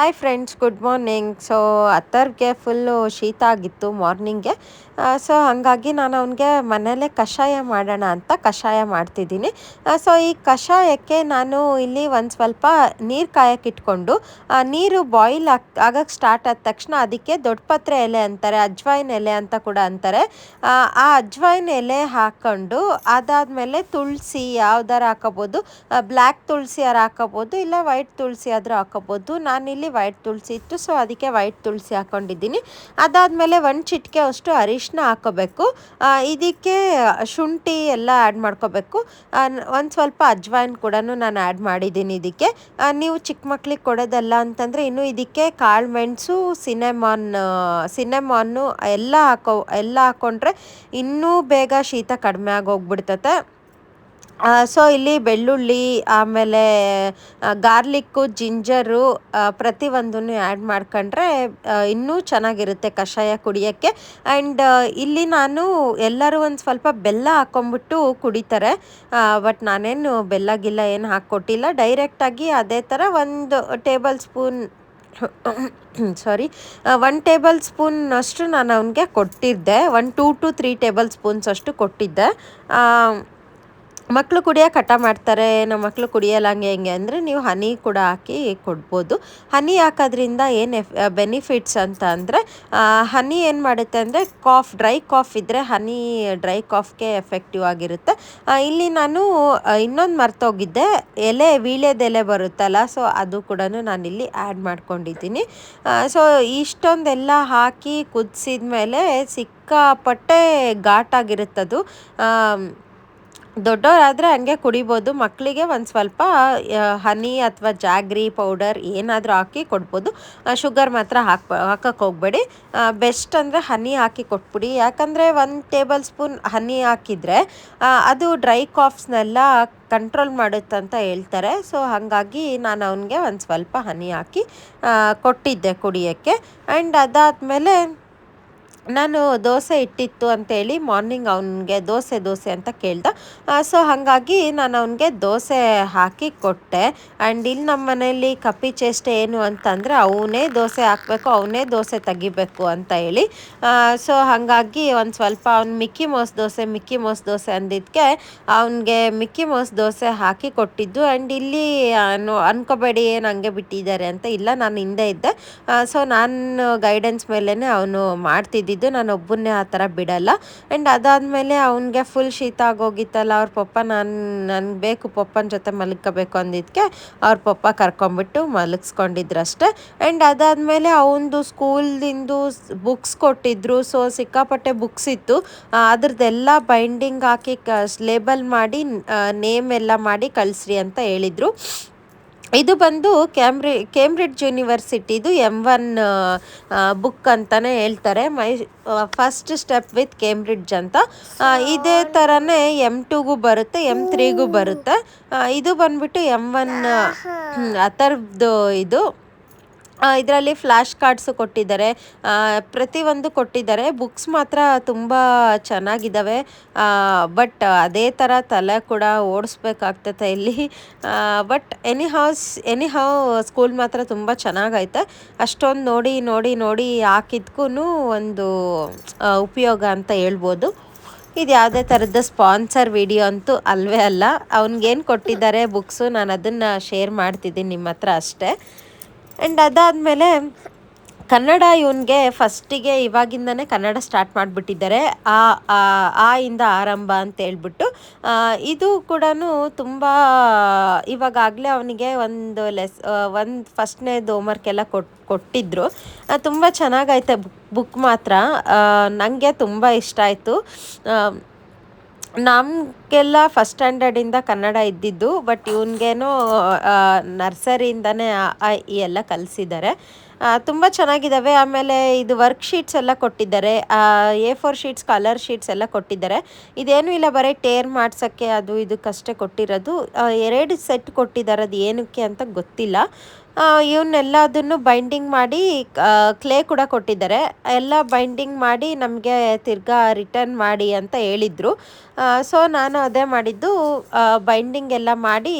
Hi friends good morning so ಅತ್ತರ್ಗೆ full ಶೀತ ಆಗಿತ್ತು ಮಾರ್ನಿಂಗ್ಗೆ so ಹಾಗಾಗಿ ನಾನು ಅವನಿಗೆ ಮನೆಯಲ್ಲೇ ಕಷಾಯ ಮಾಡೋಣ ಅಂತ ಕಷಾಯ ಮಾಡ್ತಿದ್ದೀನಿ. ಸೊ ಈ ಕಷಾಯಕ್ಕೆ ನಾನು ಇಲ್ಲಿ ಒಂದು ಸ್ವಲ್ಪ ನೀರು ಕಾಯಕ್ಕೆ ಇಟ್ಕೊಂಡು ಆ, ನೀರು ಬಾಯ್ಲ್ ಆಗ್ ಆಗಕ್ಕೆ ಸ್ಟಾರ್ಟ್ ಆದ ತಕ್ಷಣ ಅದಕ್ಕೆ ದೊಡ್ಡಪತ್ರೆ ಎಲೆ ಅಂತಾರೆ ಅಜ್ವಾಯಿನ್ ಎಲೆ ಅಂತ ಕೂಡ ಅಂತಾರೆ. ಆ ಅಜ್ವಾಯಿನ ಅಜ್ವಾಯಿನ್ ಎಲೆ ಹಾಕ್ಕೊಂಡು ಅದಾದಮೇಲೆ ತುಳಸಿ ಯಾವ್ದಾರು ಹಾಕೋಬೋದು ಬ್ಲ್ಯಾಕ್ ತುಳಸಿ ಯಾರು ಹಾಕೋಬೋದು ಇಲ್ಲ ವೈಟ್ ತುಳಸಿ ಆದರೂ ಹಾಕೋಬೋದು. ನಾನಿಲ್ಲಿ ವೈಟ್ ತುಳಸಿ ಇತ್ತು ಸೊ ಅದಕ್ಕೆ ವೈಟ್ ತುಳಸಿ ಹಾಕ್ಕೊಂಡಿದ್ದೀನಿ ಅದಾದಮೇಲೆ ಒಂದು ಚಿಟಿಕೆ ಅಷ್ಟು ಅರಿಶಿನ ಹಾಕೋಬೇಕು. ಇದಕ್ಕೆ ಶುಂಠಿ ಎಲ್ಲ ಆ್ಯಡ್ ಮಾಡ್ಕೋಬೇಕು. ಒಂದು ಸ್ವಲ್ಪ ಅಜ್ವಾಯಿನ್ ಕೂಡ ನಾನು ಆ್ಯಡ್ ಮಾಡಿದ್ದೀನಿ ಇದಕ್ಕೆ. ನೀವು ಚಿಕ್ಕ ಮಕ್ಳಿಗೆ ಕೊಡೋದಲ್ಲ ಅಂತಂದರೆ ಇನ್ನು ಇದಕ್ಕೆ ಕಾಳು ಮೆಣಸು, ಸಿನೆಮಾನ್ ಸಿನೆಮಾನು ಎಲ್ಲ ಹಾಕೋ, ಎಲ್ಲ ಹಾಕ್ಕೊಂಡ್ರೆ ಇನ್ನೂ ಬೇಗ ಶೀತ ಕಡಿಮೆ ಆಗೋಗ್ಬಿಡ್ತತೆ. ಸೊ ಇಲ್ಲಿ ಬೆಳ್ಳುಳ್ಳಿ, ಆಮೇಲೆ ಗಾರ್ಲಿಕ್ಕು, ಜಿಂಜರು ಪ್ರತಿಯೊಂದನ್ನು ಆ್ಯಡ್ ಮಾಡ್ಕೊಂಡ್ರೆ ಇನ್ನೂ ಚೆನ್ನಾಗಿರುತ್ತೆ ಕಷಾಯ ಕುಡಿಯೋಕ್ಕೆ. ಆ್ಯಂಡ್ ಇಲ್ಲಿ ನಾನು ಎಲ್ಲರೂ ಒಂದು ಸ್ವಲ್ಪ ಬೆಲ್ಲ ಹಾಕ್ಕೊಂಬಿಟ್ಟು ಕುಡಿತಾರೆ. ಬಟ್ ನಾನೇನು ಬೆಲ್ಲ ಗಿಲ್ಲ ಏನು ಹಾಕ್ಕೊಟ್ಟಿಲ್ಲ. ಡೈರೆಕ್ಟಾಗಿ ಅದೇ ಥರ ಒಂದು table spoon sorry one table spoon ಅಷ್ಟು ನಾನು ಅವನಿಗೆ ಕೊಟ್ಟಿದ್ದೆ. One two to three tablespoons ಅಷ್ಟು ಕೊಟ್ಟಿದ್ದೆ. ಮಕ್ಕಳು ಕುಡಿಯೋಕೆ ಹಠ ಮಾಡ್ತಾರೆ, ನಮ್ಮ ಮಕ್ಕಳು ಕುಡಿಯಲ್ಲ ಹಂಗೆ ಹೆಂಗೆ ಅಂದರೆ ನೀವು ಹನಿ ಕೂಡ ಹಾಕಿ ಕೊಡ್ಬೋದು. ಹನಿ ಹಾಕೋದ್ರಿಂದ ಏನು ಎಫ್ ಬೆನಿಫಿಟ್ಸ್ ಅಂತ ಅಂದರೆ ಹನಿ ಏನು ಮಾಡುತ್ತೆ ಅಂದರೆ ಕಾಫ್ ಡ್ರೈ ಕಾಫ್ ಇದ್ದರೆ ಹನಿ ಡ್ರೈ ಕಾಫ್ಗೆ ಎಫೆಕ್ಟಿವ್ ಆಗಿರುತ್ತೆ. ಇಲ್ಲಿ ನಾನು ಇನ್ನೊಂದು ಮರ್ತೋಗಿದ್ದೆ ಎಲೆ ವೀಳ್ಯದೆಲೆ ಬರುತ್ತಲ್ಲ ಸೊ ಅದು ಕೂಡ ನಾನಿಲ್ಲಿ ಆ್ಯಡ್ ಮಾಡ್ಕೊಂಡಿದ್ದೀನಿ. ಸೊ ಇಷ್ಟೊಂದೆಲ್ಲ ಹಾಕಿ ಕುದಿಸಿದ ಮೇಲೆ ಸಿಕ್ಕಾಪಟ್ಟೆ ಘಾಟಾಗಿರುತ್ತದು ದೊಡ್ಡವರಾದರೆ ಹಂಗೆ ಕುಡಿಬೋದು. ಮಕ್ಕಳಿಗೆ ಒಂದು ಸ್ವಲ್ಪ ಹನಿ ಅಥವಾ ಜಾಗ್ರಿ ಪೌಡರ್ ಏನಾದರೂ ಹಾಕಿ ಕೊಡ್ಬೋದು. ಶುಗರ್ ಮಾತ್ರ ಹಾಕಿ ಹಾಕಕ್ಕೆ ಹೋಗಬೇಡಿ. ಬೆಸ್ಟ್ ಅಂದರೆ ಹನಿ ಹಾಕಿ ಕೊಟ್ಬಿಡಿ. ಯಾಕಂದರೆ ಒಂದು ಟೇಬಲ್ ಸ್ಪೂನ್ ಹನಿ ಹಾಕಿದರೆ ಅದು ಡ್ರೈ ಕಾಫ್ಸ್ನೆಲ್ಲ ಕಂಟ್ರೋಲ್ ಮಾಡುತ್ತಂತ ಹೇಳ್ತಾರೆ. ಸೊ, ಹಾಗಾಗಿ ನಾನು ಅವನಿಗೆ ಒಂದು ಸ್ವಲ್ಪ ಹನಿ ಹಾಕಿ ಕೊಟ್ಟಿದ್ದೆ ಕುಡಿಯೋಕ್ಕೆ. ಆ್ಯಂಡ್ ಅದಾದಮೇಲೆ ನಾನು ದೋಸೆ ಇಟ್ಟಿತ್ತು ಅಂತೇಳಿ ಮಾರ್ನಿಂಗ್ ಅವನಿಗೆ ದೋಸೆ ದೋಸೆ ಅಂತ ಕೇಳ್ದ. ಸೊ ಹಾಗಾಗಿ ನಾನು ಅವನಿಗೆ ದೋಸೆ ಹಾಕಿ ಕೊಟ್ಟೆ. ಆ್ಯಂಡ್ ಇಲ್ಲಿ ನಮ್ಮ ಮನೆಯಲ್ಲಿ ಕಪ್ಪಿ ಚೇಷ್ಟೆ ಏನು ಅಂತಂದರೆ ಅವನೇ ದೋಸೆ ಹಾಕಬೇಕು, ಅವನೇ ದೋಸೆ ತೆಗಿಬೇಕು ಅಂತ ಹೇಳಿ. ಸೊ ಹಾಗಾಗಿ ಒಂದು ಸ್ವಲ್ಪ ಅವ್ನು ಮಿಕ್ಕಿ ಮೋಸ್ ದೋಸೆ, ಮಿಕ್ಕಿ ಮೋಸ್ ದೋಸೆ ಅಂದಿದ್ದಕ್ಕೆ ಅವನಿಗೆ ಮಿಕ್ಕಿ ಮೋಸ್ ದೋಸೆ ಹಾಕಿ ಕೊಟ್ಟಿದ್ದು. ಆ್ಯಂಡ್ ಇಲ್ಲಿ ಅನ್ಕೋಬೇಡಿ ಏನು ಹಂಗೆ ಬಿಟ್ಟಿದ್ದಾರೆ ಅಂತ ಇಲ್ಲ, ನಾನು ಹಿಂದೆ ಇದ್ದೆ. ಸೊ ನಾನು ಗೈಡೆನ್ಸ್ ಮೇಲೇ ಅವನು ಮಾಡ್ತಿದ್ದಿದ್ದು. ನಾನು ಒಬ್ಬನ್ನೇ ಆ ಥರ ಬಿಡಲ್ಲ. ಆ್ಯಂಡ್ ಅದಾದಮೇಲೆ ಅವನಿಗೆ ಫುಲ್ ಶೀತ ಆಗೋಗಿತ್ತಲ್ಲ, ಅವ್ರ ಪಪ್ಪ ನಾನು ನನಗೆ ಬೇಕು ಪಪ್ಪನ ಜೊತೆ ಮಲ್ಕೋಬೇಕು ಅಂದಿದ್ದಕ್ಕೆ ಅವ್ರ ಪಪ್ಪ ಕರ್ಕೊಂಬಿಟ್ಟು ಮಲಗಿಸ್ಕೊಂಡಿದ್ರು ಅಷ್ಟೇ ಆ್ಯಂಡ್ ಅದಾದಮೇಲೆ ಅವನದು ಸ್ಕೂಲ್ದಿಂದು ಬುಕ್ಸ್ ಕೊಟ್ಟಿದ್ರು, ಸೊ ಸಿಕ್ಕಾಪಟ್ಟೆ ಬುಕ್ಸ್ ಇತ್ತು. ಅದ್ರದ್ದೆಲ್ಲ ಬೈಂಡಿಂಗ್ ಹಾಕಿ ಕ ಲೇಬಲ್ ಮಾಡಿ ನೇಮ್ ಎಲ್ಲ ಮಾಡಿ ಕಳಿಸ್ರಿ ಅಂತ ಹೇಳಿದರು. ಇದು ಬಂದು ಕ್ಯಾಮ್ರಿ ಕೇಂಬ್ರಿಡ್ಜ್ ಯೂನಿವರ್ಸಿಟಿದು ಎಂ ಒನ್ ಬುಕ್ ಅಂತಲೇ ಹೇಳ್ತಾರೆ. My first step with Cambridge ಅಂತ. ಇದೇ ಥರನೇ ಎಂ ಟೂಗೂ ಬರುತ್ತೆ ಎಂ ತ್ರೀಗೂ ಬರುತ್ತೆ. ಇದು ಬಂದ್ಬಿಟ್ಟು ಎಂ ಒನ್ ಆ ಥರದ್ದು ಇದು. ಇದರಲ್ಲಿ ಫ್ಲ್ಯಾಶ್ ಕಾರ್ಡ್ಸು ಕೊಟ್ಟಿದ್ದಾರೆ. ಪ್ರತಿಯೊಂದು ಕೊಟ್ಟಿದ್ದಾರೆ. ಬುಕ್ಸ್ ಮಾತ್ರ ತುಂಬ ಚೆನ್ನಾಗಿದ್ದಾವೆ. ಬಟ್ ಅದೇ ಥರ ತಲೆ ಕೂಡ ಓಡಿಸ್ಬೇಕಾಗ್ತದೆ ಇಲ್ಲಿ. But any house anyhow school ಮಾತ್ರ ತುಂಬ ಚೆನ್ನಾಗೈತೆ. ಅಷ್ಟೊಂದು ನೋಡಿ ನೋಡಿ ನೋಡಿ ಹಾಕಿದ್ಕೂ ಒಂದು ಉಪಯೋಗ ಅಂತ ಹೇಳ್ಬೋದು. ಇದು ಯಾವುದೇ ಥರದ ಸ್ಪಾನ್ಸರ್ ವಿಡಿಯೋ ಅಂತೂ ಅಲ್ಲವೇ ಅಲ್ಲ. ಅವ್ನಿಗೇನು ಕೊಟ್ಟಿದ್ದಾರೆ ಬುಕ್ಸು ನಾನು ಅದನ್ನು ಶೇರ್ ಮಾಡ್ತಿದ್ದೀನಿ ನಿಮ್ಮ ಹತ್ರ ಅಷ್ಟೇ. ಆ್ಯಂಡ್ ಅದಾದಮೇಲೆ ಕನ್ನಡ ಇವನಿಗೆ ಫಸ್ಟಿಗೆ ಇವಾಗಿಂದನೇ ಕನ್ನಡ ಸ್ಟಾರ್ಟ್ ಮಾಡಿಬಿಟ್ಟಿದ್ದಾರೆ. ಆ ಆ ಇಂದ ಆರಂಭ ಅಂತ ಹೇಳ್ಬಿಟ್ಟು ಇದು ಕೂಡ ತುಂಬ ಇವಾಗಾಗಲೇ ಅವನಿಗೆ ಒಂದು ಲೆಸ್ ಒಂದು ಫಸ್ಟ್ನೇದು ಹೋಮ್ವರ್ಕ್ ಎಲ್ಲ ಕೊಟ್ಟು ಕೊಟ್ಟಿದ್ದರು ತುಂಬ ಚೆನ್ನಾಗೈತೆ ಬುಕ್ ಬುಕ್ ಮಾತ್ರ. ನನಗೆ ತುಂಬ ಇಷ್ಟ ಆಯಿತು. ನಮಗೆಲ್ಲ ಫಸ್ಟ್ ಸ್ಟ್ಯಾಂಡರ್ಡಿಂದ ಕನ್ನಡ ಇದ್ದಿದ್ದು ಬಟ್ ಇವನಿಗೇನೋ ನರ್ಸರಿಯಿಂದನೇ ಎಲ್ಲ ಕಲಿಸಿದ್ದಾರೆ ತುಂಬ ಚೆನ್ನಾಗಿದ್ದಾವೆ ಆಮೇಲೆ ಇದು ವರ್ಕ್ ಶೀಟ್ಸ್ ಎಲ್ಲ ಕೊಟ್ಟಿದ್ದಾರೆ. A four sheets colour sheets ಎಲ್ಲ ಕೊಟ್ಟಿದ್ದಾರೆ. ಇದೇನೂ ಇಲ್ಲ, ಬರೀ ಟೇರ್ ಮಾಡ್ಸೋಕ್ಕೆ ಅದು ಇದಕ್ಕಷ್ಟೇ ಕೊಟ್ಟಿರೋದು. ಎರಡು ಸೆಟ್ ಕೊಟ್ಟಿದ್ದಾರೆ ಅದು ಏನಕ್ಕೆ ಅಂತ ಗೊತ್ತಿಲ್ಲ. ಇವನ್ನೆಲ್ಲದನ್ನು ಬೈಂಡಿಂಗ್ ಮಾಡಿ ಕ್ಲೇ ಕೂಡ ಕೊಟ್ಟಿದ್ದಾರೆ. ಎಲ್ಲ ಬೈಂಡಿಂಗ್ ಮಾಡಿ ನಮಗೆ ತಿರ್ಗಾ ರಿಟರ್ನ್ ಮಾಡಿ ಅಂತ ಹೇಳಿದರು. ಸೊ ನಾನು ಅದೇ ಮಾಡಿದ್ದು ಬೈಂಡಿಂಗ್ ಎಲ್ಲ ಮಾಡಿ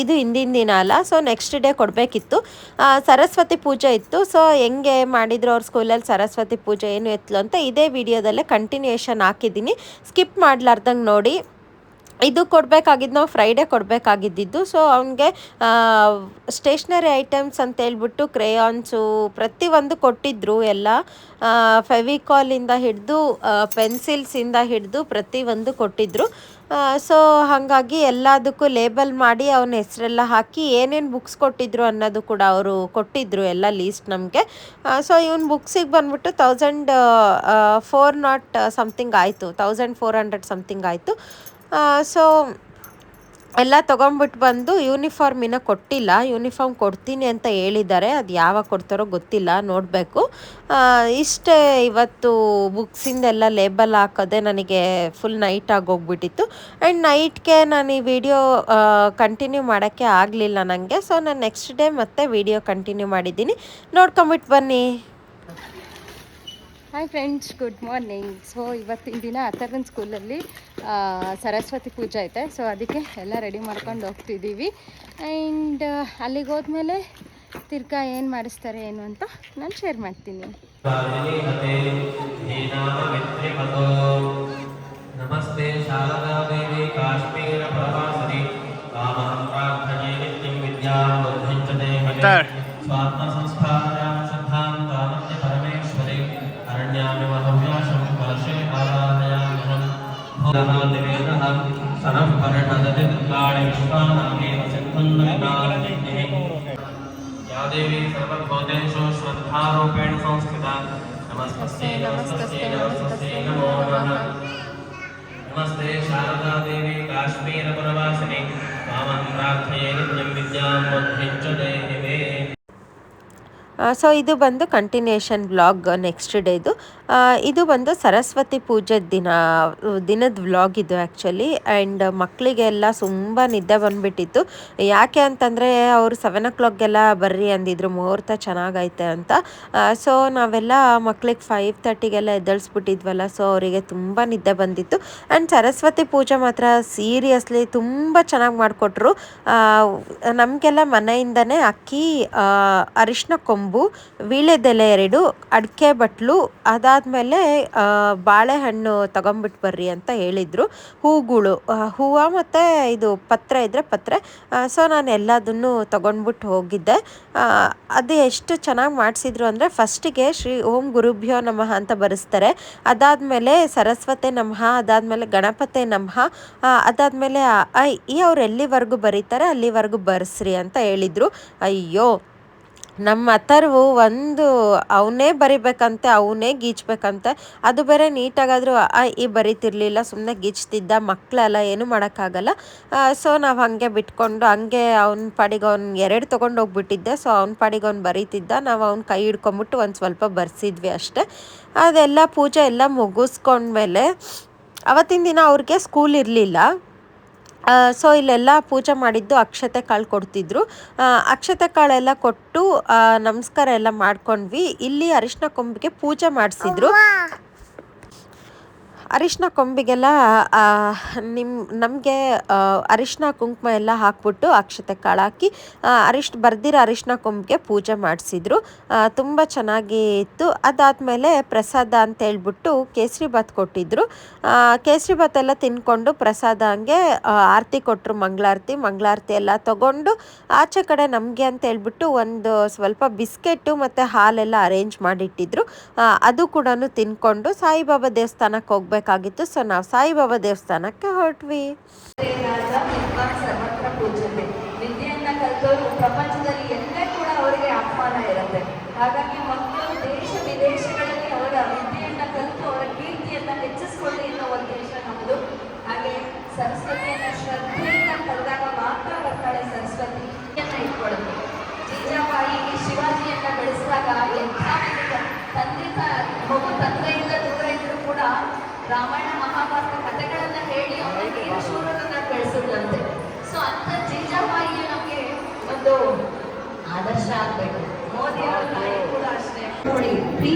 ಇದು ಹಿಂದಿನ ದಿನ ಅಲ್ಲ. ಸೊ ನೆಕ್ಸ್ಟ್ ಡೇ ಕೊಡಬೇಕಿತ್ತು. ಸರಸ್ವತಿ ಪೂಜೆ ಇತ್ತು. ಸೊ ಹೆಂಗೆ ಮಾಡಿದ್ರು ಅವ್ರ ಸ್ಕೂಲಲ್ಲಿ ಸರಸ್ವತಿ ಪೂಜೆ ಏನು ಎತ್ತಲು ಅಂತ ಇದೇ ವಿಡಿಯೋದಲ್ಲೇ ಕಂಟಿನ್ಯೂಯೇಷನ್ ಹಾಕಿದ್ದೀನಿ. ಸ್ಕಿಪ್ ಮಾಡಲಾರ್ದಂಗೆ ನೋಡಿ. ಇದು ಕೊಡಬೇಕಾಗಿದ್ದು ನಾವು ಫ್ರೈಡೇ ಕೊಡಬೇಕಾಗಿದ್ದಿದ್ದು. ಸೊ ಅವನಿಗೆ ಸ್ಟೇಷ್ನರಿ ಐಟಮ್ಸ್ ಅಂತ ಹೇಳ್ಬಿಟ್ಟು ಕ್ರೇಯಾನ್ಸು ಪ್ರತಿಯೊಂದು ಕೊಟ್ಟಿದ್ದರು ಎಲ್ಲ. ಫೆವಿಕಾಲಿಂದ ಹಿಡಿದು ಪೆನ್ಸಿಲ್ಸಿಂದ ಹಿಡಿದು ಪ್ರತಿಯೊಂದು ಕೊಟ್ಟಿದ್ದರು ಸೊ ಹಾಗಾಗಿ ಎಲ್ಲದಕ್ಕೂ ಲೇಬಲ್ ಮಾಡಿ ಅವನ ಹೆಸರೆಲ್ಲ ಹಾಕಿ ಏನೇನು ಬುಕ್ಸ್ ಕೊಟ್ಟಿದ್ರು ಅನ್ನೋದು ಕೂಡ ಅವರು ಕೊಟ್ಟಿದ್ದರು ಎಲ್ಲ ಲೀಸ್ಟ್ ನಮಗೆ. ಸೊ ಇವನ್ ಬುಕ್ಸಿಗೆ ಬಂದ್ಬಿಟ್ಟು ತೌಸಂಡ್ ಫೋರ್ ನಾಟ್ ಸಮಥಿಂಗ್ ಆಯಿತು. ತೌಸಂಡ್ ಫೋರ್ ಹಂಡ್ರೆಡ್ ಸಮಥಿಂಗ್ ಆಯಿತು. ಸೊ ಎಲ್ಲ ತೊಗೊಂಬಿಟ್ಟು ಬಂದು ಯೂನಿಫಾರ್ಮ್ ಇನ್ನೂ ಕೊಟ್ಟಿಲ್ಲ. ಯೂನಿಫಾರ್ಮ್ ಕೊಡ್ತೀನಿ ಅಂತ ಹೇಳಿದ್ದಾರೆ. ಅದು ಯಾವಾಗ ಕೊಡ್ತಾರೋ ಗೊತ್ತಿಲ್ಲ. ನೋಡಬೇಕು. ಇಷ್ಟೇ ಇವತ್ತು ಬುಕ್ಸಿಂದೆಲ್ಲ ಲೇಬಲ್ ಹಾಕೋದೆ ನನಗೆ ಫುಲ್ ನೈಟ್ ಆಗೋಗ್ಬಿಟ್ಟಿತ್ತು. ಆ್ಯಂಡ್ ನೈಟ್ಗೆ ನಾನು ಈ ವಿಡಿಯೋ ಕಂಟಿನ್ಯೂ ಮಾಡೋಕ್ಕೆ ಆಗಲಿಲ್ಲ ನನಗೆ ಸೊ ನಾನು ನೆಕ್ಸ್ಟ್ ಡೇ ಮತ್ತೆ ವಿಡಿಯೋ ಕಂಟಿನ್ಯೂ ಮಾಡಿದ್ದೀನಿ. ನೋಡ್ಕೊಂಬಿಟ್ಟು ಬನ್ನಿ. Hi friends good morning so ಇವತ್ತಿನ ದಿನ ಅಥರ್ವನ್ ಸ್ಕೂಲಲ್ಲಿ ಸರಸ್ವತಿ ಪೂಜೆ ಐತೆ. ಸೊ ಅದಕ್ಕೆ ಎಲ್ಲ ರೆಡಿ ಮಾಡ್ಕೊಂಡು ಹೋಗ್ತಿದ್ದೀವಿ. ಆ್ಯಂಡ್ ಅಲ್ಲಿಗೆ ಹೋದ್ಮೇಲೆ ತಿರ್ಗಾ ಏನು ಮಾಡಿಸ್ತಾರೆ ಏನು ಅಂತ ನಾನು ಶೇರ್ ಮಾಡ್ತೀನಿ. ನಮಸ್ತೆ ಕಾಶ್ಮೀರ या देवी सर्वभूतेषु श्रद्धारूपेण संस्थिता नमस्तस्यै नमस्तस्यै नमस्तस्यै नमो नमः नमस्ते शारदा देवी काश्मीरपुरवासिनी मामहं प्रार्थये नित्यं विद्यां बुद्धिं च देहि मे ಸೊ ಇದು ಬಂದು ಕಂಟಿನ್ಯೂಷನ್ ವ್ಲಾಗ್ ನೆಕ್ಸ್ಟ್ ಡೇದು ಇದು ಬಂದು ಸರಸ್ವತಿ ಪೂಜೆ ದಿನ, ದಿನದ ವ್ಲಾಗ್ ಇದು ಆ್ಯಕ್ಚುಲಿ ಆ್ಯಂಡ್ ಮಕ್ಕಳಿಗೆಲ್ಲ ತುಂಬ ನಿದ್ದೆ ಬಂದುಬಿಟ್ಟಿತ್ತು. ಯಾಕೆ ಅಂತಂದರೆ ಅವರು ಸೆವೆನ್ ಓ ಕ್ಲಾಕ್ಗೆಲ್ಲ ಬರ್ರಿ ಅಂದಿದ್ರು, ಮುಹೂರ್ತ ಚೆನ್ನಾಗೈತೆ ಅಂತ. ಸೊ ನಾವೆಲ್ಲ ಮಕ್ಳಿಗೆ ಫೈವ್ ತರ್ಟಿಗೆಲ್ಲ ಎದ್ದಳಿಸ್ಬಿಟ್ಟಿದ್ವಲ್ಲ ಸೊ ಅವರಿಗೆ ತುಂಬ ನಿದ್ದೆ ಬಂದಿತ್ತು. ಆ್ಯಂಡ್ ಸರಸ್ವತಿ ಪೂಜೆ ಮಾತ್ರ ಸೀರಿಯಸ್ಲಿ ತುಂಬ ಚೆನ್ನಾಗಿ ಮಾಡಿಕೊಟ್ರು. ನಮಗೆಲ್ಲ ಮನೆಯಿಂದನೇ ಅಕ್ಕಿ ಅರಿಶಿನ ಕೊಂಬು, ವೀಳ್ಯದೆಲೆ ಎರಡು, ಅಡಿಕೆ ಬಟ್ಲು ಅದಾದಮೇಲೆ ಬಾಳೆಹಣ್ಣು ತಗೊಂಬಿಟ್ಟು ಬರ್ರಿ ಅಂತ ಹೇಳಿದರು. ಹೂಗಳು ಹೂವು ಮತ್ತು ಇದು ಪತ್ರ ಇದ್ದರೆ ಪತ್ರೆ. ಸೊ ನಾನು ಎಲ್ಲದನ್ನು ತಗೊಂಡ್ಬಿಟ್ಟು ಹೋಗಿದ್ದೆ. ಅದು ಎಷ್ಟು ಚೆನ್ನಾಗಿ ಮಾಡಿಸಿದ್ರು ಅಂದರೆ, ಫಸ್ಟಿಗೆ ಶ್ರೀ ಓಂ ಗುರುಭ್ಯೋ ನಮಃ ಅಂತ ಬರೆಸ್ತಾರೆ. ಅದಾದಮೇಲೆ ಸರಸ್ವತಿ ನಮಃ, ಅದಾದಮೇಲೆ ಗಣಪತಿ ನಮಃ ಅದಾದಮೇಲೆ ಈ ಅವ್ರು ಎಲ್ಲಿವರೆಗೂ ಬರೀತಾರೆ, ಅಲ್ಲಿವರೆಗೂ ಬರ್ಸ್ರಿ ಅಂತ ಹೇಳಿದರು. ಅಯ್ಯೋ! ನಮ್ಮ ಅಥರ್ವು ಒಂದು ಅವನೇ ಬರಿಬೇಕಂತೆ, ಅವನೇ ಗೀಚ್ಬೇಕಂತೆ. ಅದು ಬೇರೆ ನೀಟಾಗಾದರೂ, ಆ ಈ ಬರೀತಿರ್ಲಿಲ್ಲ ಸುಮ್ಮನೆ ಗೀಚ್ತಿದ್ದ ಮಕ್ಕಳೆಲ್ಲ ಏನು ಮಾಡೋಕ್ಕಾಗಲ್ಲ. ಸೊ ನಾವು ಹಾಗೆ ಬಿಟ್ಕೊಂಡು, ಹಂಗೆ ಅವ್ನ ಪಾಡಿಗೆ ಅವ್ನು ಎರಡು ತೊಗೊಂಡು ಹೋಗ್ಬಿಟ್ಟಿದ್ದೆ ಸೊ ಅವ್ನ ಪಾಡಿಗೆ ಅವ್ನು ಬರೀತಿದ್ದ. ನಾವು ಅವ್ನ ಕೈ ಹಿಡ್ಕೊಂಬಿಟ್ಟು ಒಂದು ಸ್ವಲ್ಪ ಬರ್ಸಿದ್ವಿ ಅಷ್ಟೆ. ಅದೆಲ್ಲ ಪೂಜೆ ಎಲ್ಲ ಮುಗಿಸ್ಕೊಂಡ್ಮೇಲೆ, ಅವತ್ತಿನ ದಿನ ಅವ್ರಿಗೆ ಸ್ಕೂಲ್ ಇರಲಿಲ್ಲ. ಸೊ ಇಲ್ಲೆಲ್ಲ ಪೂಜೆ ಮಾಡಿದ್ದು ಅಕ್ಷತೆ ಕಾಳು ಕೊಡ್ತಿದ್ರು. ಅಕ್ಷತೆ ಕಾಳೆಲ್ಲ ಕೊಟ್ಟು ನಮಸ್ಕಾರ ಎಲ್ಲ ಮಾಡ್ಕೊಂಡ್ವಿ. ಇಲ್ಲಿ ಅರಿಶಿನ ಕೊಂಬಿಗೆ ಪೂಜೆ ಮಾಡಿಸಿದ್ರು. ಅರಿಶಿನ ಕೊಂಬಿಗೆಲ್ಲ ನಿಮ್ಮ ನಮಗೆ ಅರಿಶಿನ ಕುಂಕುಮ ಎಲ್ಲ ಹಾಕ್ಬಿಟ್ಟು ಅಕ್ಷತೆ ಕಾಳು ಹಾಕಿ ಅರಿಶ್, ಬರ್ದಿರೋ ಅರಿಶಿನ ಕೊಂಬಿಗೆ ಪೂಜೆ ಮಾಡಿಸಿದ್ರು. ತುಂಬ ಚೆನ್ನಾಗಿ ಇತ್ತು ಅದಾದಮೇಲೆ ಪ್ರಸಾದ ಅಂತ ಹೇಳ್ಬಿಟ್ಟು ಕೇಸರಿ ಭಾತ್ ಕೊಟ್ಟಿದ್ರು. ಕೇಸರಿ ಭಾತ್ ಎಲ್ಲ ತಿನ್ಕೊಂಡು ಪ್ರಸಾದ ಹಂಗೆ ಆರತಿ ಕೊಟ್ಟರು ಮಂಗಳಾರತಿ. ಮಂಗಳಾರತಿ ಎಲ್ಲ ತಗೊಂಡು ಆಚೆ ಕಡೆ ನಮಗೆ ಅಂತ ಹೇಳ್ಬಿಟ್ಟು ಒಂದು ಸ್ವಲ್ಪ ಬಿಸ್ಕೆಟ್ಟು ಮತ್ತು ಹಾಲೆಲ್ಲ ಅರೇಂಜ್ ಮಾಡಿಟ್ಟಿದ್ರು. ಅದು ಕೂಡ ತಿನ್ಕೊಂಡು ಸಾಯಿಬಾಬಾ ದೇವಸ್ಥಾನಕ್ಕೆ ಹೋಗ್ಬೇಕಾಗಿತ್ತು ಸೊ ನಾವು ಸಾಯಿಬಾಬಾ ದೇವಸ್ಥಾನಕ್ಕೆ ಹೊರಟ್ವಿ. ಪ್ರಪಂಚದಲ್ಲಿ ಎಲ್ಲೇ ಕೂಡ ಅವರಿಗೆ ಆಹ್ವಾನ ಇರುತ್ತೆ. ಹಾಗಾಗಿ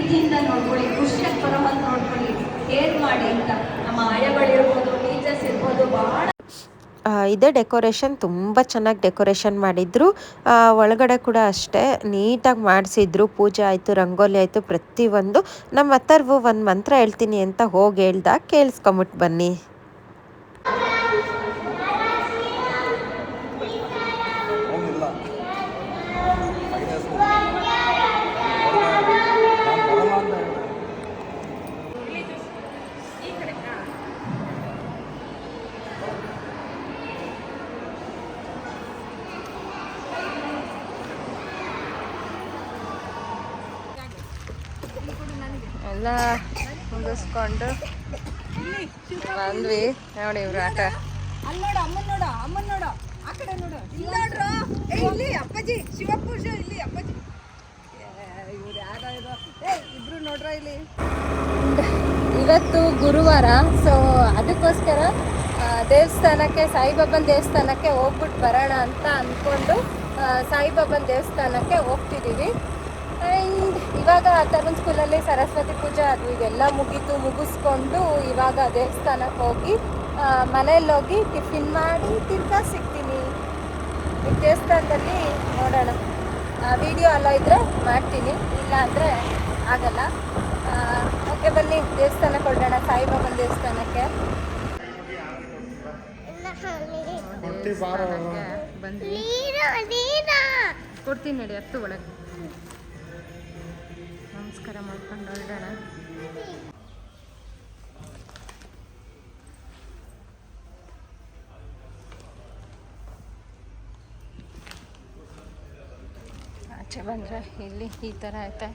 ಪ್ರೀತಿಯಿಂದ ನೋಡ್ಕೊಳ್ಳಿ ಖುಷಿಯಾಗಿ ಬರೋವಂತ ನೋಡ್ಕೊಳ್ಳಿ ಕೇರ್ ಮಾಡಿ ಅಂತ. ನಮ್ಮ ಆಯಗಳಿರ್ಬೋದು ಟೀಚರ್ಸ್ ಇರ್ಬೋದು, ಬಹಳ ಇದೇ ಡೆಕೋರೇಷನ್ ತುಂಬ ಚೆನ್ನಾಗಿ ಡೆಕೋರೇಷನ್ ಮಾಡಿದ್ರು. ಒಳಗಡೆ ಕೂಡ ಅಷ್ಟೇ ನೀಟಾಗಿ ಮಾಡಿಸಿದ್ರು. ಪೂಜೆ ಆಯಿತು, ರಂಗೋಲಿ ಆಯಿತು, ಪ್ರತಿಯೊಂದು. ನಮ್ಮ ಹತ್ತರ್ವು ಒಂದು ಮಂತ್ರ ಹೇಳ್ತೀನಿ ಅಂತ ಹೋಗಿ ಹೇಳ್ದಾಗ ಕೇಳಿಸ್ಕೊಂಬಿಟ್ಟು ಬನ್ನಿ ಅವನಿಲ್ಲ ಐದು ನಾನು ಬರಲ್ಲ ಅಂತ ಹೇಳಿದೆ ಎಲ್ಲ ಮುಗಿಸ್ಕೊಂಡು ಬಂದ್ವಿ ನೋಡಿ ಇವ್ರ ಆಟ ಅಲ್ಲಿ ನೋಡು ಅಮ್ಮನ್ ನೋಡು ಅಮ್ಮನ್ ನೋಡು ಆ ಕಡೆ ನೋಡು ಇಲ್ಲಿ ನೋಡ್ರು ಏ ಇಲ್ಲಿ ಅಪ್ಪಾಜಿ ಶಿವಪೂಜ ಇಲ್ಲಿ ಅಪ್ಪಾಜಿ ಇವ್ರು ಯಾರೋ ಮುಗಿಸ್ಕೊಂಡು ಬಂದ್ವಿ. ನೋಡಿ ಇವ್ರ ಇಲ್ಲಿ ಇವತ್ತು ಗುರುವಾರ ಸೊ ಅದಕ್ಕೋಸ್ಕರ ದೇವಸ್ಥಾನಕ್ಕೆ ಸಾಯಿಬಾಬನ್ ದೇವಸ್ಥಾನಕ್ಕೆ ಹೋಗ್ಬಿಟ್ಟು ಬರೋಣ ಅಂತ ಅಂದ್ಕೊಂಡು ಸಾಯಿಬಾಬನ್ ಸಾಯಿಬಾಬನ ದೇವಸ್ಥಾನಕ್ಕೆ ಹೋಗ್ತಿದ್ದೀವಿ ಆ್ಯಂಡ್ ಇವಾಗ ತರುಣ್ ಸ್ಕೂಲಲ್ಲಿ ಸರಸ್ವತಿ ಪೂಜೆ ಅದು ಇದೆಲ್ಲ ಮುಗೀತು ಮುಗಿಸ್ಕೊಂಡು ಇವಾಗ ದೇವಸ್ಥಾನಕ್ಕೆ ಹೋಗಿ ಮನೆಯಲ್ಲಿ ಹೋಗಿ ಟಿಫಿನ್ ಮಾಡಿ ತಿರ್ಗಾ ಸಿಗ್ತೀನಿ. ಈ ದೇವಸ್ಥಾನದಲ್ಲಿ ನೋಡೋಣ. ವಿಡಿಯೋ ಎಲ್ಲ ಇದ್ದರೆ ಮಾಡ್ತೀನಿ. ಇಲ್ಲ ಅಂದರೆ ಆಗಲ್ಲ ಓಕೆ ಬನ್ನಿ. ದೇವಸ್ಥಾನಕ್ಕೆ ಹೊರಡೋಣ. ಸಾಯಿಬಾಬನ ದೇವಸ್ಥಾನಕ್ಕೆ. ಕೊಡ್ತೀನಿ ನಡಿ ಹತ್ತು ಒಳಗೆ. ನಮಸ್ಕಾರ ಮಾಡ್ಕೊಂಡು ಹೊರಡೋಣ. ಆಚೆ ಬಂದರೆ ಇಲ್ಲಿ ಈ ಥರ ಐತೆ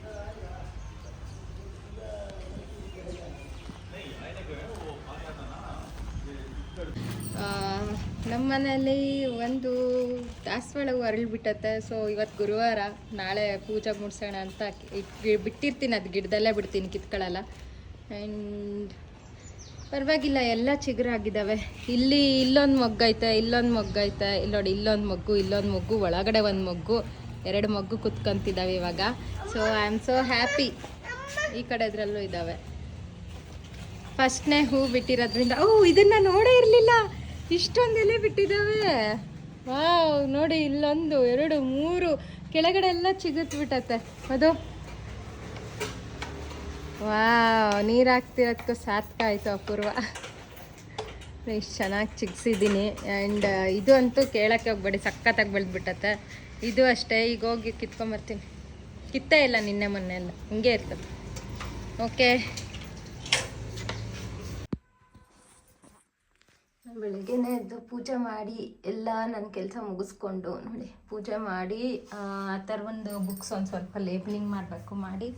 ಆ, ಮನೆಯಲ್ಲಿ ಒಂದು ದಾಸವಾಳ ಬಿಟ್ಟತ್ತೆ ಸೊ ಇವತ್ತು ಗುರುವಾರ ನಾಳೆ ಪೂಜೆ ಮುಡ್ಸೋಣ ಅಂತ ಬಿಟ್ಟಿರ್ತೀನಿ. ಅದು ಗಿಡದಲ್ಲೇ ಬಿಡ್ತೀನಿ ಕಿತ್ಕೊಳ್ಳಲ್ಲ ಆ್ಯಂಡ್ ಪರವಾಗಿಲ್ಲ, ಎಲ್ಲ ಚಿಗುರಾಗಿದ್ದಾವೆ ಇಲ್ಲಿ ಇಲ್ಲೊಂದು ಮೊಗ್ಗೈತೆ ಇಲ್ಲೊಂದು ಮೊಗ್ಗೈತೆ ಇಲ್ಲಿ ನೋಡಿ, ಇಲ್ಲೊಂದು ಮೊಗ್ಗು ಇಲ್ಲೊಂದು ಮೊಗ್ಗು, ಒಳಗಡೆ ಒಂದು ಮೊಗ್ಗು, ಎರಡು ಮೊಗ್ಗು ಕುತ್ಕೊಂತಿದ್ದಾವೆ ಇವಾಗ. So I am so happy ಈ ಕಡೆ ಇದ್ರಲ್ಲೂ ಇದ್ದಾವೆ ಫಸ್ಟ್ನೇ ಹೂ ಬಿಟ್ಟಿರೋದ್ರಿಂದ, ಓ, ಇದನ್ನ ನೋಡೇ ಇರಲಿಲ್ಲ. ಇಷ್ಟೊಂದು ಎಲೆ ಬಿಟ್ಟಿದ್ದಾವೆ. ವಾವ್, ನೋಡಿ ಇಲ್ಲೊಂದು, ಎರಡು, ಮೂರು ಕೆಳಗಡೆ ಎಲ್ಲ ಚಿಗುತ್ ಬಿಟ್ಟತ್ತೆ ಅದು. ವಾವ್ ನೀರು ಹಾಕ್ತಿರೋದಕ್ಕೂ ಸಾರ್ಥಕ ಆಯಿತು ಅಪೂರ್ವ. ಇಷ್ಟು ಚೆನ್ನಾಗಿ ಚಿಗ್ಸಿದ್ದೀನಿ. ಆ್ಯಂಡ್ ಇದು ಅಂತೂ ಕೇಳೋಕ್ಕೆ ಹೋಗ್ಬೇಡಿ, ಸಖತ್ತಾಗಿ ಬೆಳೆದ್ಬಿಟ್ಟತ್ತೆ. ಇದು ಅಷ್ಟೇ, ಈಗ ಹೋಗಿ ಕಿತ್ಕೊಂಬರ್ತೀನಿ. ಕಿತ್ತೇ ಇಲ್ಲ ನಿನ್ನೆ ಮೊನ್ನೆ ಎಲ್ಲ. ಹಿಂಗೆ ಇರ್ತದೆ. ಓಕೆ. ಬೆಳಿಗ್ಗೆನೇ ಎದ್ದು ಪೂಜೆ ಮಾಡಿ ಎಲ್ಲ ನನ್ನ ಕೆಲಸ ಮುಗಿಸ್ಕೊಂಡು ನೋಡಿ. ಪೂಜೆ ಮಾಡಿ, ಆ ಥರ ಒಂದು ಬುಕ್ಸ್ ಒಂದು ಸ್ವಲ್ಪ ಲೇಬಲಿಂಗ್ ಮಾಡಬೇಕು ಮಾಡಿ.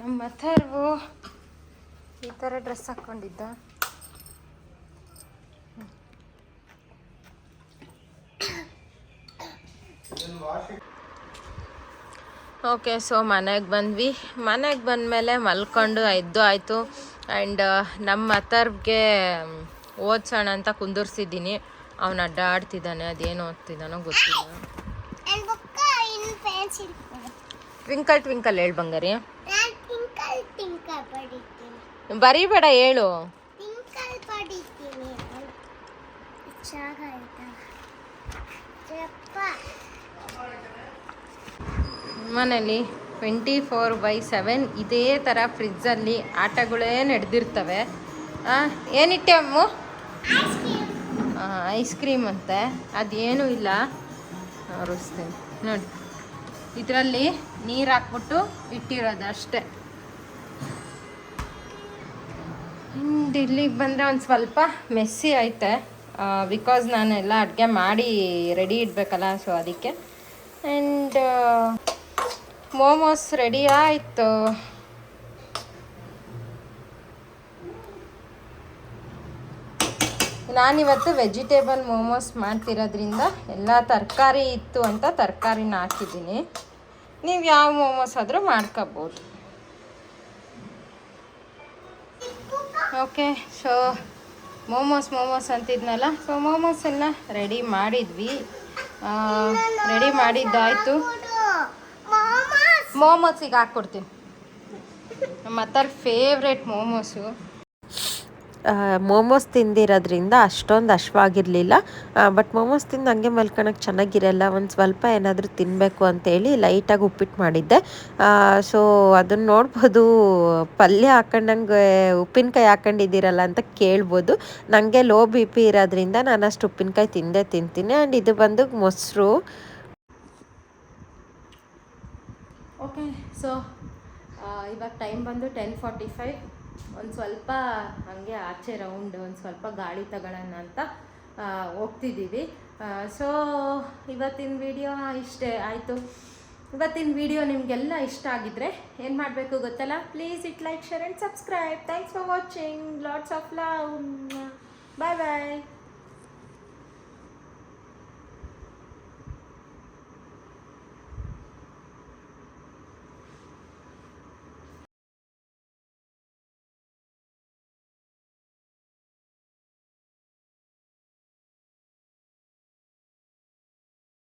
ನಮ್ಮ ಥರವು ಈ ಥರ ಡ್ರೆಸ್ ಹಾಕ್ಕೊಂಡಿದ್ದ. ಓಕೆ ಸೊ ಮನೆಗೆ ಬಂದ್ವಿ. ಮನೆಗೆ ಬಂದಮೇಲೆ ಮಲ್ಕೊಂಡು ಎದ್ದು ಆಯಿತು. ಆ್ಯಂಡ್ ನಮ್ಮ ಅಥರ್ವ್ಗೆ ಓದ್ಸೋಣ ಅಂತ ಕುಂದಿರ್ಸಿದ್ದೀನಿ. ಅವನು ಅಡ್ಡಾಡ್ತಿದ್ದಾನೆ ಅದೇನು ಓದ್ತಿದ್ದಾನೋ ಗೊತ್ತಿಲ್ಲ. ಟ್ವಿಂಕಲ್ ಟ್ವಿಂಕಲ್ ಹೇಳು ಬಂಗಾರಿ. ಬರೀಬೇಡ ಹೇಳು. ಮನೇಲಿ. ಟ್ವೆಂಟಿ ಫೋರ್ ಬೈ ಸೆವೆನ್ ಇದೇ ಥರ ಫ್ರಿಜ್ಜಲ್ಲಿ ಆಟಗಳೇ ನಡೆದಿರ್ತವೆ. ಏನಿಟ್ಟೆ ಅಮ್ಮು? ಐಸ್ ಕ್ರೀಮ್ ಅಂತೆ. ಅದೇನೂ ಇಲ್ಲ. ತೋರಿಸ್ತೀನಿ ನೋಡಿ, ಇದರಲ್ಲಿ ನೀರು ಹಾಕ್ಬಿಟ್ಟು ಇಟ್ಟಿರೋದು ಅಷ್ಟೇ ಹಿಂದೆ ಇಲ್ಲಿಗೆ ಬಂದರೆ ಒಂದು ಸ್ವಲ್ಪ ಮೆಸ್ಸಿ ಐತೆ. ಬಿಕಾಸ್ ನಾನೆಲ್ಲ ಅಡುಗೆ ಮಾಡಿ ರೆಡಿ ಇಡಬೇಕಲ್ಲ ಸೊ ಅದಕ್ಕೆ. ಆ್ಯಂಡ್ ಮೋಮೋಸ್ ರೆಡಿ ಆಯಿತು. ನಾನಿವತ್ತು ವೆಜಿಟೇಬಲ್ ಮೋಮೋಸ್ ಮಾಡ್ತಿರೋದ್ರಿಂದ ಎಲ್ಲ ತರಕಾರಿ ಇತ್ತು ಅಂತ ತರಕಾರಿನ ಹಾಕಿದ್ದೀನಿ. ನೀವು ಯಾವ ಮೋಮೋಸ್ ಆದರೂ ಮಾಡ್ಕೋಬೋದು. ಓಕೆ ಸೊ ಮೋಮೋಸ್ ಮೋಮೋಸ್ ಅಂತಿದ್ನಲ್ಲ ಸೊ ಮೋಮೋಸೆಲ್ಲ ರೆಡಿ ಮಾಡಿದ್ವಿ. ರೆಡಿ ಮಾಡಿದ್ದಾಯಿತು. ಮೋಮೋಸಿಗೆ ಹಾಕ್ಕೊಡ್ತೀನಿ. ನಮ್ಮ ಅತ್ತರ್ ಫೇವ್ರೇಟ್ ಮೋಮೋಸು. ಮೋಮೋಸ್ ತಿಂದಿರೋದ್ರಿಂದ ಅಷ್ಟೊಂದು ಅಶ್ವಾಗಿರಲಿಲ್ಲ. ಬಟ್ ಮೋಮೋಸ್ ತಿಂದು ಹಂಗೆ ಮಲ್ಕೊಳಕ್ಕೆ ಚೆನ್ನಾಗಿರಲ್ಲ. ಒಂದು ಸ್ವಲ್ಪ ಏನಾದರೂ ತಿನ್ನಬೇಕು ಅಂತೇಳಿ ಲೈಟಾಗಿ ಉಪ್ಪಿಟ್ಟು ಮಾಡಿದ್ದೆ. ಸೊ ಅದನ್ನು ನೋಡ್ಬೋದು. ಪಲ್ಯ ಹಾಕೊಂಡಂಗೆ, ಉಪ್ಪಿನಕಾಯಿ ಹಾಕೊಂಡಿದ್ದೀರಲ್ಲ ಅಂತ ಕೇಳ್ಬೋದು. ನನಗೆ ಲೋ ಬಿ ಪಿ ಇರೋದ್ರಿಂದ ನಾನು ಅಷ್ಟು ಉಪ್ಪಿನಕಾಯಿ ತಿಂದೇ ತಿಂತೀನಿ. ಆ್ಯಂಡ್ ಇದು ಬಂದು ಮೊಸರು. ಓಕೆ ಸೊ ಇವಾಗ ಟೈಮ್ ಬಂದು ಟೆನ್ ಫಾರ್ಟಿ ಫೈವ್ ಒಂದು ಸ್ವಲ್ಪ ಹಾಗೆ ಆಚೆ ರೌಂಡ್ ಒಂದು ಸ್ವಲ್ಪ ಗಾಳಿ ತಗೊಳ್ಳೋಣ ಅಂತ ಹೋಗ್ತಿದ್ದೀವಿ. ಸೊ ಇವತ್ತಿನ ವಿಡಿಯೋ ಇಷ್ಟೇ, ಆಯಿತು. ಇವತ್ತಿನ ವಿಡಿಯೋ ನಿಮಗೆಲ್ಲ ಇಷ್ಟ ಆಗಿದ್ರೆ ಏನು ಮಾಡಬೇಕು ಗೊತ್ತಲ್ಲ? Please it like share and subscribe thanks for watching lots of love bye bye